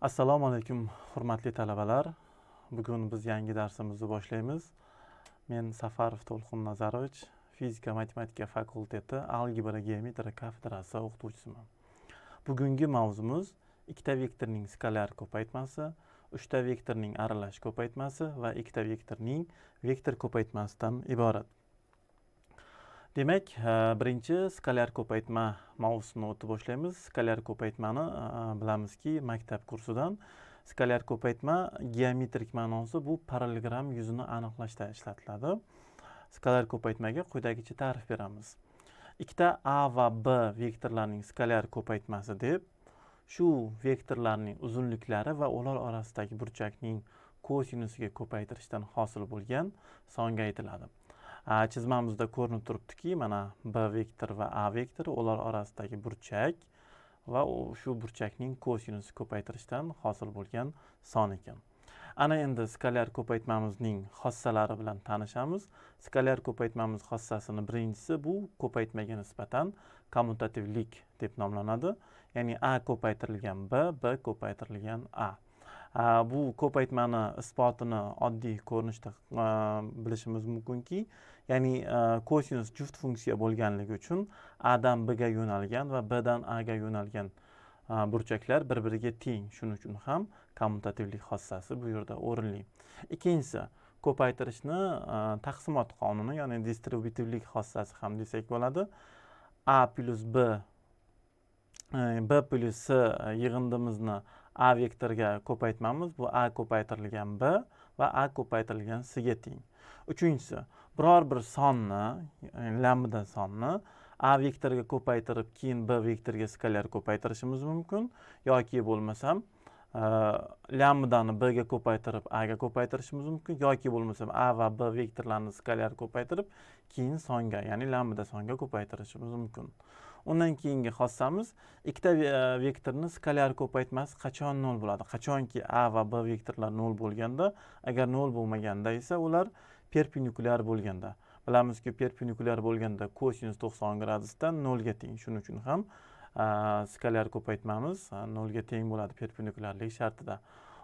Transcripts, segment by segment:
assalomu alaykum hurmatli talabalar. Bugun biz yangi darsimizni boshlaymiz. Men safarov to'lqin nazarovich fizika matematika fakulteti algebra geometriya kafedrasi o'qituvchisiman. Bugungi mavzumiz ikkita vektorning skalyar ko'paytmasi uchta vektorning aralash ko'paytmasi va ikkita vektorning vektor ko'paytmasidan iborat. Demak birinchi skalyar ko'paytma mavzusini o'tib boshlaymiz. Skalyar ko'paytmani bilamizki maktab kursidan. Skalyar ko'paytma geometrik ma'nosi bu parallelogram yuzini aniqlashda ishlatiladi. Skalyar ko'paytmaga quyidagicha ta'rif beramiz. Ikkita a va b vektorlarning skalyar ko'paytmasi deb shu vektorlarning uzunliklari va ular orasidagi burchakning kosinusiga ko'paytirishdan hosil bo'lgan songa aytiladi. Chizmamizda ko'rinib turibdiki mana b vektor va a vektor ular orasidagi burchak va shu burchakning kosinusi ko'paytirishdan hosil bo'lgan son ekan. Ana endi skalyar ko'paytmamizning xossalari bilan tanishamiz. Skalyar ko'paytmamiz xossasini birinchisi bu ko'paytmaga nisbatan kommutativlik deb nomlanadi. Ya'ni a ko'paytirilgan b b ko'paytirilgan a. bu ko'paytmani isbotini oddiy ko'rinishda bilishimiz mumkinki ya'ni kosinus juft funksiya bo'lganligi uchun adan bga yo'nalgan va bdan aga yo'nalgan burchaklar bir biriga teng. Shuning uchun ham kommutativlik xossasi bu yerda o'rinli. Ikkinchisi ko'paytirishni taqsimot qonuni ya'ni distributivlik xossasi ham desak bo'ladi. A plyus b e, b plyus s yig'indimizni a vektoriga ko'paytmamiz bu a ko'paytirilgan b va a ko'paytirilgan c ga teng. Uchinchisi biror bir sonni lambda sonni a vektoriga ko'paytirib keyin b vektoriga skalyar ko'paytirishimiz mumkin yoki bo'lmasam lambdani b ga ko'paytirib a ga ko'paytirishimiz mumkin yoki bo'lmasam a va b vektorlarini skalyar ko'paytirib keyin songa ya'ni lambda songa ko'paytirishimiz mumkin undan keyingi xossamiz ikkita vektorni skalyar ko'paytmasi qachon nol bo'ladi qachonki a va b vektorlar nol bo'lganda agar nol bo'lmaganda esa ular perpendikulyar bo'lganda bilamizki perpendikulyar bo'lganda kosinus to'qson gradusdan nolga teng shuning uchun ham skalyar ko'paytmamiz nolga teng bo'ladi perpendikulyarlik shartida.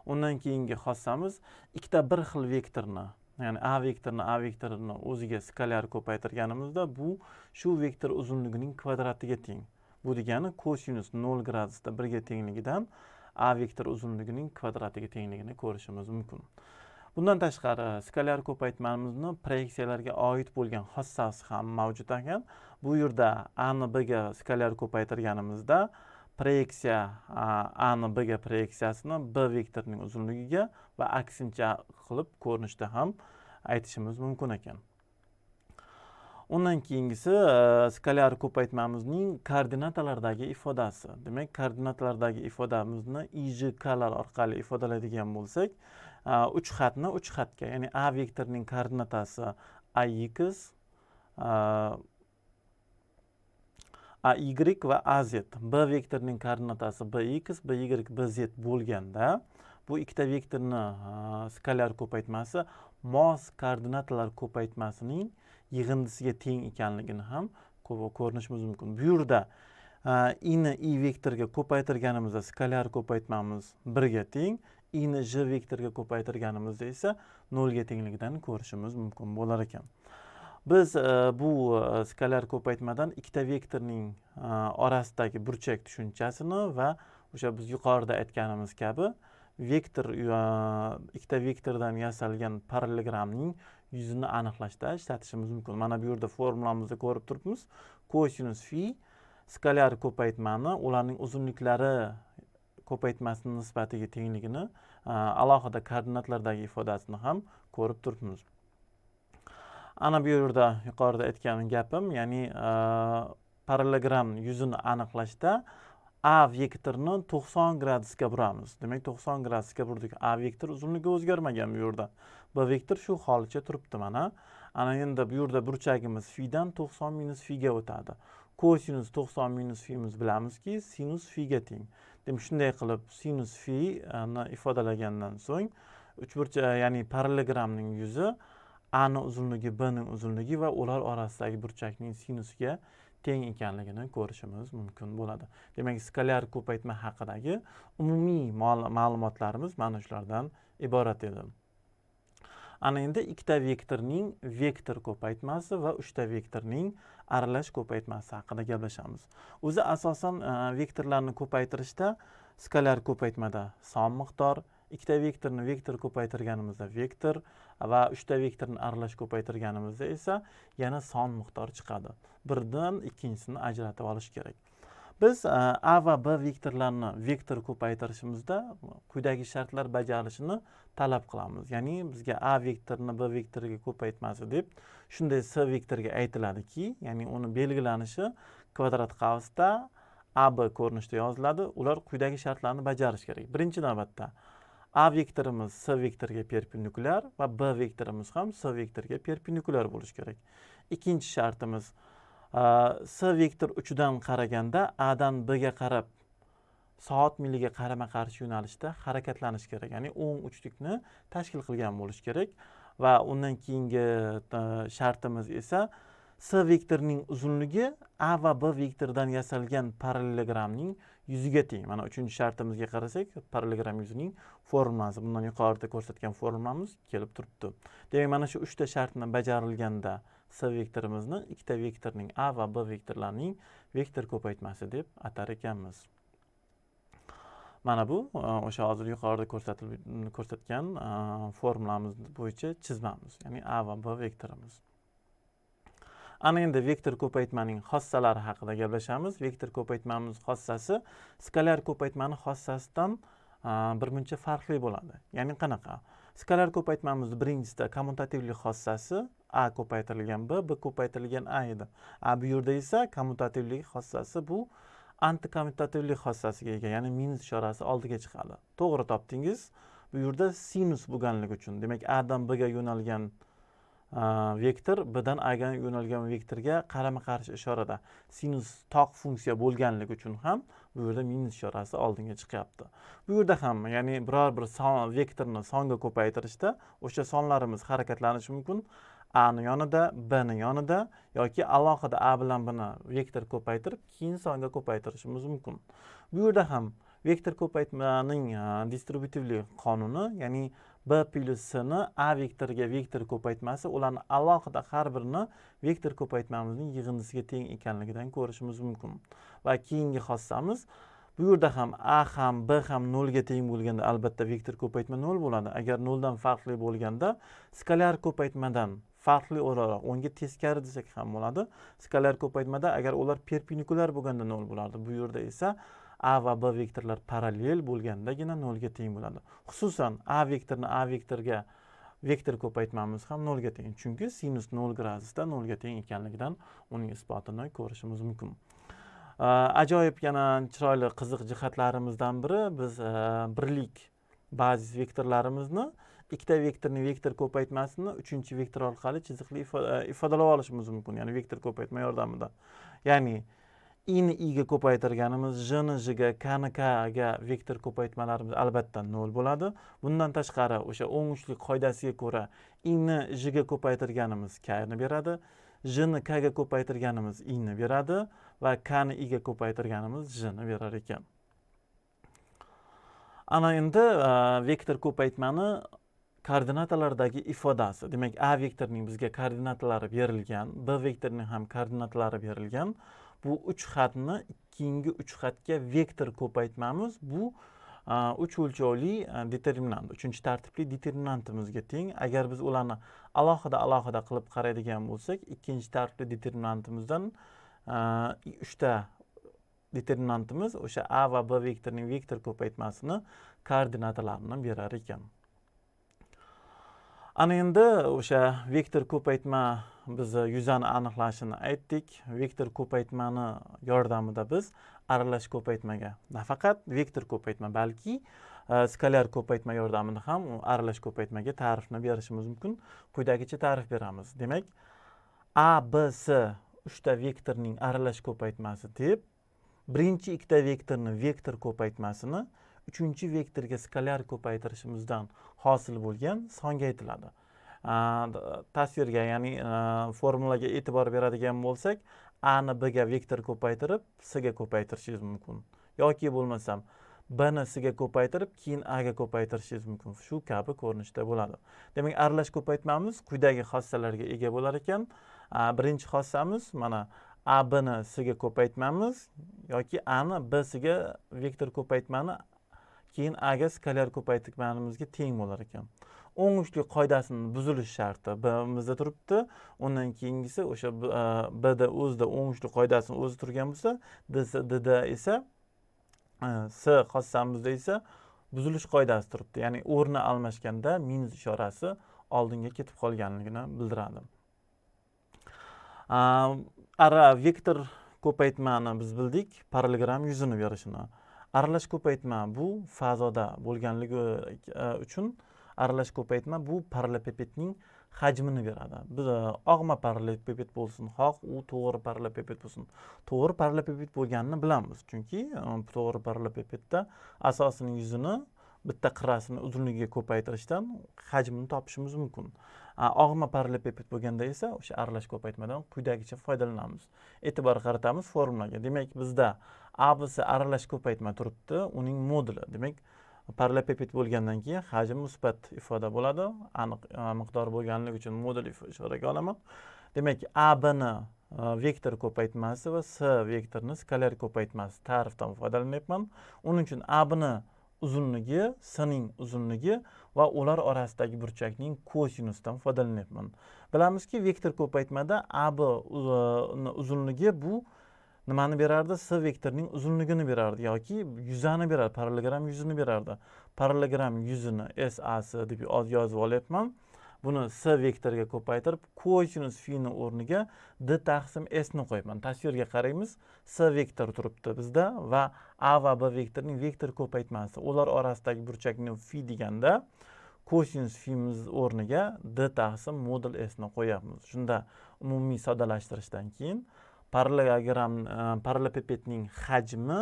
Undan keyingi xossamiz ikkita bir xil vektorni ya'ni a vektorni a vektorini o'ziga skalyar ko'paytirganimizda bu shu vektor uzunligining kvadratiga teng. Bu degani kosinus nol gradusda birga tengligidan a vektor uzunligining kvadratiga tengligini ko'rishimiz mumkin. Bundan tashqari skalyar ko'paytmamizni proyeksiyalarga oid bo'lgan xossasi ham mavjud ekan. Bu yerda ani bga skalyar ko'paytirganimizda proyeksiya ani bga proyeksiyasini b vektorining uzunligiga va aksincha qilib ko'rinishda ham aytishimiz mumkin ekan. Undan keyingisi e, skalyar ko'paytmamizning koordinatalardagi ifodasi. Demak koordinatalardagi ifodamizni ijklar orqali ifodalaydigan bo'lsak e, uch xatni uch xatga ya'ni a vektorining koordinatasi ax e, ay va az b vektorining koordinatasi bx by bz bo'lganda bu ikkita vektorni skalyar ko'paytmasi mos koordinatalar ko'paytmasining yig'indisiga teng ekanligini ham ko'rinishimiz mumkin. Bu yerda e, ini i vektorga ko'paytirganimizda skalyar ko'paytmamiz birga teng ini j vektorga ko'paytirganimizda esa nolga tengligidan ko'rishimiz mumkin bo'lar ekan. Biz e, bu e, skalyar ko'paytmadan ikkita vektorning orasidagi burchak tushunchasini va o'sha biz yuqorida aytganimiz kabi vektor ikkita vektordan yasalgan parallelogramning yuzini aniqlashda ishlatishimiz mumkin. Mana bu yerda formulamizda ko'rib turibmiz. Kosinus fi skalyar ko'paytmani ularning uzunliklari ko'paytmasini nisbatiga tengligini e, alohida koordinatlardagi ifodasini ham ko'rib turibmiz. Ana bu yerda yuqorida aytgan gapim ya'ni e, parallelogram yuzini aniqlashda a vektorini to'qson gradusga buramiz. Demak to'qson gradusga burdik. A vektor uzunligi o'zgarmagan bu yerda. B vektor shu holicha turibdi mana. Ana endi bu yerda burchagimiz fidan to'qson minus figa o'tadi. Kosinus to'qson minus fimiz bilamizki sinus figa teng. Demak shunday qilib sinus fini ifodalagandan so'ng uchburchak e, ya'ni parallelogramning yuzi a ni uzunligi b ning uzunligi va ular orasidagi burchakning sinusiga teng ekanligini ko'rishimiz mumkin bo'ladi. Demak skalyar ko'paytma haqidagi umumiy ma'lumotlarimiz mana shulardan iborat edi. Ana endi ikkita vektorning vektor ko'paytmasi va uchta vektorning aralash ko'paytmasi haqida gaplashamiz. O'zi asosan e, vektorlarni ko'paytirishda skalyar ko'paytmada son miqdor ikkita vektorni vektor ko'paytirganimizda vektor va uchta vektorni aralash ko'paytirganimizda esa yana son miqdori chiqadi. Birdan ikkinchisini ajratib olish kerak. Biz e, a va b vektorlarni vektor ko'paytirishimizda quyidagi shartlar bajarilishini talab qilamiz. Ya'ni bizga a vektorini b vektoriga ko'paytmasi deb shunday s vektoriga aytiladiki ya'ni uni belgilanishi kvadrat qavsda a b ko'rinishida yoziladi. Ular quyidagi shartlarni bajarish kerak. Birinchi navbatda a vektorimiz s vektoriga perpendikulyar va b vektorimiz ham s vektoriga perpendikulyar bo'lishi kerak. Ikkinchi shartimiz s vektor uchidan qaraganda adan bga qarab soat miliga qarama qarshi yo'nalishda harakatlanish kerak. Ya'ni o'ng uchlikni tashkil qilgan bo'lishi kerak. Va undan keyingi shartimiz esa s vektorining uzunligi a va b vektoridan yasalgan parallelogramning yuziga teng. Mana uchinchi shartimizga qarasak parallelogram yuzining formulasi bundan yuqorida ko'rsatgan formulamiz kelib turibdi. Demak mana shu uchta shartni bajarilganda s vektorimizni ikkita vektorning a va b vektorlarining vektor ko'paytmasi deb atar ekanmiz. Mana bu e, o'sha hozir yuqorida ko'rsatilib ko'rsatgan e, formulamiz bo'yicha chizmamiz ya'ni a va b vektorimiz. Ana endi vektor ko'paytmaning xossalari haqida gaplashamiz. Vektor ko'paytmamiz xossasi skalyar ko'paytmani xossasidan bir birmuncha farqli bo'ladi. Ya'ni qanaqa? Skalyar ko'paytmamizni birinchisida kommutativlik xossasi a ko'paytirilgan b b ko'paytirilgan a edi. A bu yerda esa kommutativlik xossasi bu antikommutativlik xossasiga ega ya'ni minus ishorasi oldiga chiqadi. To'g'ri topdingiz bu yerda sinus bo'lganligi uchun. Demak adan bga yo'nalgan Э, vektor bdan aga yo'nalgan vektorga qarama qarshi ishorada sinus toq funksiya bo'lganligi uchun ham bu yerda minus ishorasi oldinga chiqyapti. Bu yerda ham ya'ni biror bir son vektorni songa ko'paytirishda o'sha sonlarimiz harakatlanishi mumkin. Ani yonida bni yonida yoki alohida a bilan bni vektor ko'paytirib keyin songa ko'paytirishimiz mumkin. Bu yerda ham vektor ko'paytmaning e, distributivlik qonuni ya'ni b plyus ni a vektoriga vektor ko'paytmasi ularni alohida har birini vektor ko'paytmamizning yig'indisiga teng ekanligidan ko'rishimiz mumkin. Va keyingi xossamiz bu yerda ham a ham b ham nolga teng bo'lganda albatta vektor ko'paytma nol bo'ladi. Agar noldan farqli bo'lganda skalyar ko'paytmadan farqli o'laroq o'ngga teskari desak ham bo'ladi. Skalyar ko'paytmada agar ular perpendikulyar bo'lganda nol bo'lardi bu yerda esa a va b vektorlar parallel bo'lgandagina nolga teng bo'ladi. Xususan a vektorni a vektorga vektor ko'paytmamiz ham nolga teng chunki sinus nol gradusda nolga teng ekanligidan uning isbotini ko'rishimiz mumkin. Ajoyib yana chiroyli qiziq jihatlarimizdan biri biz e, birlik bazis vektorlarimizni ikkita vektorni vektor ko'paytmasini uchinchi vektor orqali chiziqli e, ifodalab olishimiz mumkin ya'ni vektor ko'paytma yordamida. Ya'ni ini iga ko'paytirganimiz jni jga kni kga vektor ko'paytmalarimiz albatta nol bo'ladi. Bundan tashqari o'sha o'ng uchlik qoidasiga ko'ra ini jga ko'paytirganimiz kni beradi jni kga ko'paytirganimiz ini beradi va kni iga ko'paytirganimiz jni berar ekan. Ana endi e, vektor ko'paytmani koordinatalardagi ifodasi demak a vektorining bizga koordinatalari berilgan b vektorining ham koordinatalari berilgan. Bu uch xatni keyingi uch xatga vektor ko'paytmamiz. Bu uch o'lchovli determinant uchinchi tartibli determinantimizga teng. Agar biz ularni alohida alohida qilib qaraydigan bo'lsak ikkinchi tartibli determinantimizdan uchta determinantimiz o'sha a va b vektorining vektor ko'paytmasini koordinatalarini berar ekan. Ana endi o'sha vektor ko'paytma biz yuzani aniqlashini aytdik. Vektor ko'paytmani yordamida biz aralash ko'paytmaga nafaqat vektor ko'paytma balki e, skalyar ko'paytma yordamida ham aralash ko'paytmaga ta'rifni berishimiz mumkin. Quyidagicha ta'rif beramiz. Demak a b s uchta vektorning aralash ko'paytmasi deb birinchi ikkita vektorni vektor ko'paytmasini uchinchi vektorga skalyar ko'paytirishimizdan hosil bo'lgan songa aytiladi. Tasvirga ya'ni e, formulaga e'tibor beradigan bo'lsak a ni b ga vektor ko'paytirib s ga ko'paytirishingiz mumkin. Yoki bo'lmasam b ni s ga ko'paytirib keyin a ga ko'paytirishingiz mumkin. Shu kabi ko'rinishda bo'ladi. Demak aralash ko'paytmamiz quyidagi xossalarga ega bo'lar ekan. Birinchi xossamiz mana a b ni s ga ko'paytmamiz yoki a ni b s ga vektor ko'paytmani keyin a ga skalyar ko'paytmanimizga teng bo'lar ekan. O'ngishlik qoidasini buzilish sharti bimizda turibdi. Undan keyingisi o'sha e, bda o'zida o'ngishlik qoidasini o'zi turgan bo'lsa dda esa e, s xossamizda esa buzilish qoidasi turibdi. Ya'ni o'rni almashganda minus ishorasi oldinga ketib qolganligini bildiradi ara vektor ko'paytmani biz bildik. Parallelogram yuzini berishini. Aralash ko'paytma bu fazoda bo'lganligi e, uchun aralash ko'paytma bu parallelopipedning hajmini beradi. Biz e, og'ma parallelopiped bo'lsin xoh u to'g'ri parallelopiped bo'lsin. To'g'ri parallelopiped bo'lganini bilamiz chunki e, to'g'ri parallelopipedda asosining yuzini bitta qirrasini uzunligiga ko'paytirishdan hajmini topishimiz mumkin. Og'ma parallelopiped bo'lganda esa o'sha aralash ko'paytmadan quyidagicha foydalanamiz. E'tibor qaratamiz formulaga. Demak bizda abc aralash ko'paytma turibdi uning moduli. Demak parallelopiped bo'lgandan keyin hajm musbat ifoda bo'ladi. Aniq e, miqdor bo'lganligi uchun modul ifodaga olaman. Demak a bni e, vektor ko'paytmasi va s vektorini skalyar ko'paytmasi ta'rifdan foydalanyapman. Uning uchun a bni uzunligi sning uzunligi va ular orasidagi burchakning kosinusidan foydalanyapman. Bilamizki vektor ko'paytmada ab e, uzunligi bu nimani berardi? S vektorining uzunligini berardi yoki yuzani berardi parallelogram yuzini berardi. Parallelogram yuzini s as deb yozib olyapman. Buni s vektoriga ko'paytirib kosinus fini o'rniga d taqsim s ni qo'yibman tasvirga qaraymiz s vektor turibdi bizda va a va b vektorining vektor ko'paytmasi. Ular orasidagi burchakni fi deganda kosinus fimiz o'rniga d taqsim modul s ni shunda umumiy soddalashtirishdan keyin parallelogram e, parallelepipedning hajmi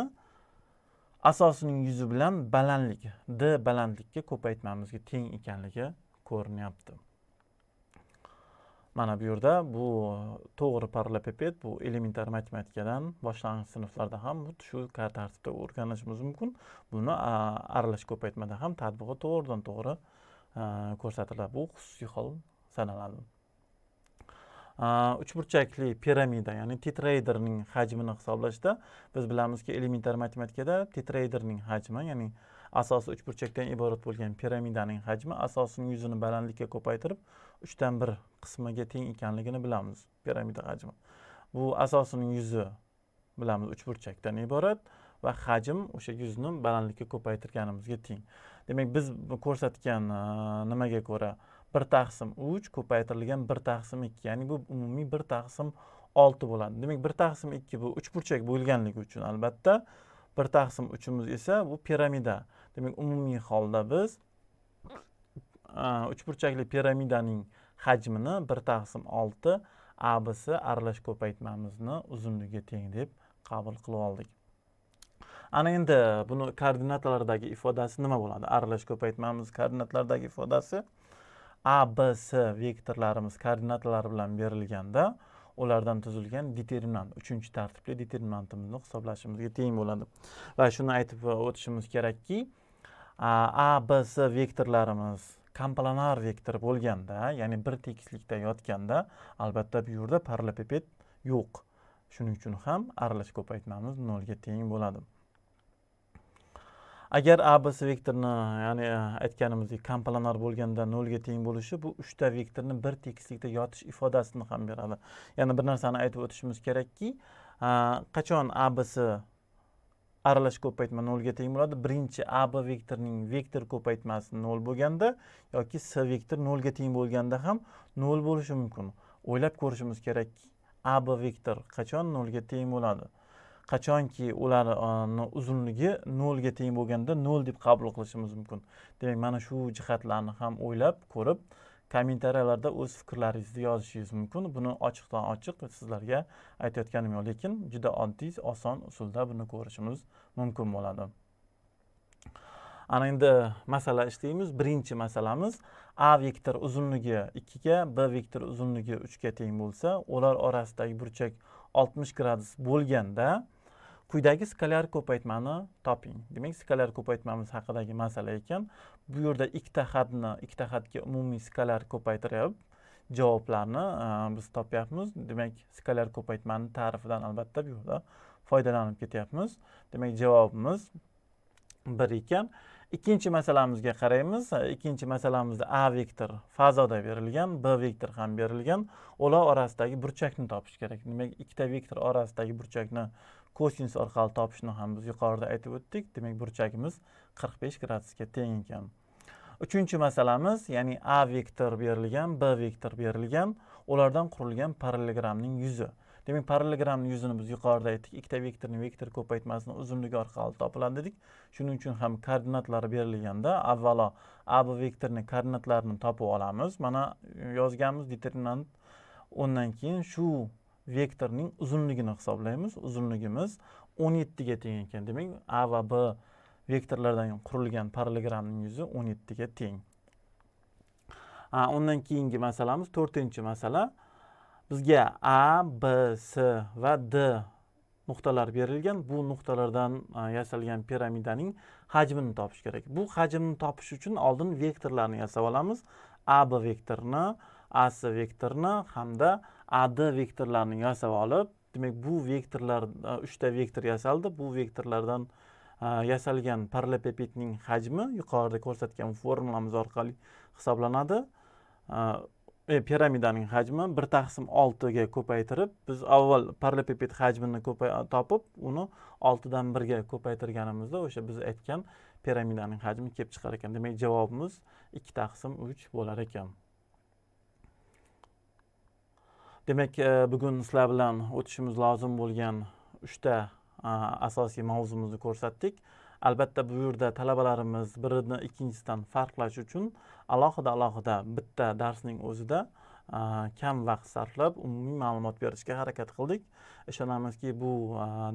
asosining yuzi bilan balandlik d balandlikka ko'paytmamizga teng ekanligi ko'rinyapti. Mana bu yerda bu to'g'ri parallelepiped bu elementar matematikadan boshlang'ich sinflarda ham xuddi shu tartibda o'rganishimiz mumkin. Buni aralash ko'paytmada ham tadbiqi to'g'ridan to'g'ri e, ko'rsatiladi. Bu xususiy hol sanaladi. Uchburchakli piramida ya'ni titreyderning hajmini hisoblashda biz bilamizki elementar matematikada titreyderning hajmi ya'ni asosi uchburchakdan iborat bo'lgan piramidaning hajmi asosining yuzini balandlikka ko'paytirib uchdan bir qismiga teng ekanligini bilamiz piramida hajmi. Bu asosining yuzi bilamiz uchburchakdan iborat va hajm o'sha yuzni balandlikka ko'paytirganimizga teng. Demak biz ko'rsatgan nimaga ko'ra bir taqsim uch ko'paytirilgan bir taqsim ikki. Ya'ni bu umumiy bir taqsim olti bo'ladi. Demak bir taqsim ikki bu uchburchak bo'lganligi uchun albatta bir taqsim uchimiz esa bu piramida. Demak umumiy holda biz uchburchakli piramidaning hajmini bir taqsim olti abs aralash ko'paytmamizni uzunligiga teng deb qabul qilib oldik. Ana endi buni koordinatalardagi ifodasi nima bo'ladi? Aralash ko'paytmamiz koordinatlardagi ifodasi a b s vektorlarimiz koordinatalari bilan berilganda ulardan tuzilgan determinant uchinchi tartibli determinantimizni hisoblashimizga teng bo'ladi. Va shuni aytib e, o'tishimiz kerakki a b s vektorlarimiz komplanar vektor bo'lganda ya'ni bir tekislikda yotganda albatta bu yerda parallelopiped yo'q. Shuning uchun ham aralash ko'paytmamiz nolga teng bo'ladi. Agar abc vektorini ya'ni e, aytganimizdek komplanar bo'lganda nolga teng bo'lishi bu uchta vektorni bir tekislikda yotish ifodasini ham beradi. Yana bir narsani aytib o'tishimiz kerakki e, qachon abc aralash ko'paytma nolga teng bo'ladi? Birinchi ab vektorining vektor ko'paytmasi nol bo'lganda yoki s vektor nolga teng bo'lganda ham nol bo'lishi mumkin. O'ylab ko'rishimiz kerakki ab vektor qachon nolga teng bo'ladi? Qachonki ularni e, uzunligi nolga teng bo'lganda nol deb qabul qilishimiz mumkin. Demak mana shu jihatlarni ham o'ylab ko'rib kommentariyalarda o'z fikrlaringizni yozishingiz mumkin. Buni ochiqdan ochiq sizlarga aytayotganim yo'q lekin juda oddiy oson usulda buni ko'rishimiz mumkin bo'ladi. Ana endi masala ishlaymiz. Birinchi masalamiz a vektor uzunligi ikkiga b vektor uzunligi uchga teng bo'lsa ular orasidagi burchak oltmish gradus bo'lganda quyidagi skalar ko'paytmani toping. Demak skalar ko'paytmamiz haqidagi masala ekan. Bu yerda ikkita xatni ikkita xatga umumiy skalar ko'paytirib javoblarni e, biz topyapmiz. Demak skalar ko'paytmani ta'rifidan albatta bu yerda foydalanib ketyapmiz. Demak javobimiz bir ekan. Ikkinchi masalamizga qaraymiz. E, ikkinchi masalamizda a vektor fazoda berilgan b vektor ham berilgan. Ular orasidagi burchakni topish kerak. Demak ikkita vektor orasidagi burchakni kosinus orqali topishni ham biz yuqorida aytib o'tdik. Demak burchagimiz qirq besh gradusga teng ekan. Uchinchi masalamiz ya'ni a vektor berilgan b vektor berilgan ulardan qurilgan parallelogramning yuzi. Demak parallelogramni yuzini biz yuqorida aytdik. Ikkita vektorni vektor ko'paytmasini uzunligi orqali topiladi dedik. Shuning uchun ham koordinatlari berilganda avvalo a b vektorni koordinatlarini topib olamiz. Mana yozganmiz determinant undan keyin shu vektorning uzunligini hisoblaymiz. Uzunligimiz 17 ga teng ekan demak a va b vektorlardan qurilgan parallelogramning yuzi 17 ga teng. Undan keyingi masalamiz to'rtinchi masala. Bizga a b s va d nuqtalar berilgan. Bu nuqtalardan e, yasalgan piramidaning hajmini topish kerak. Bu hajmni topish uchun oldin vektorlarni yasab olamiz. A b vektorini a s vektorini hamda a vektorlarini yasab olib demak bu vektorlar e, uchta vektor yasaldi. Bu vektorlardan e, yasalgan parallelpepetning hajmi yuqorida ko'rsatgan formulamiz orqali hisoblanadi. E, e, piramidaning hajmi bir taqsim oltiga ko'paytirib biz avval parallelpepet hajmini topib uni oltidan birga ko'paytirganimizda o'sha biz aytgan piramidaning hajmi kelib chiqar ekan. Demak javobimiz ikki taqsim uch bo'lar ekan. Demak e, bugun sizlar bilan o'tishimiz lozim bo'lgan uchta asosiy mavzumizni ko'rsatdik. Albatta bu yerda talabalarimiz birini ikkinchisidan farqlash uchun alohida alohida bitta darsning o'zida kam vaqt sarflab umumiy ma'lumot berishga harakat qildik. Ishonamizki bu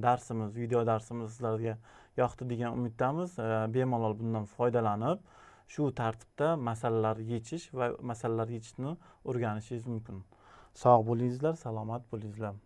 darsimiz video darsimiz sizlarga yoqdi degan umiddamiz. E, bemalol bundan foydalanib shu tartibda masalalar yechish va masalalar yechishni o'rganishingiz mumkin. Sog' bo'lingizlar salomat bo'lingizlar.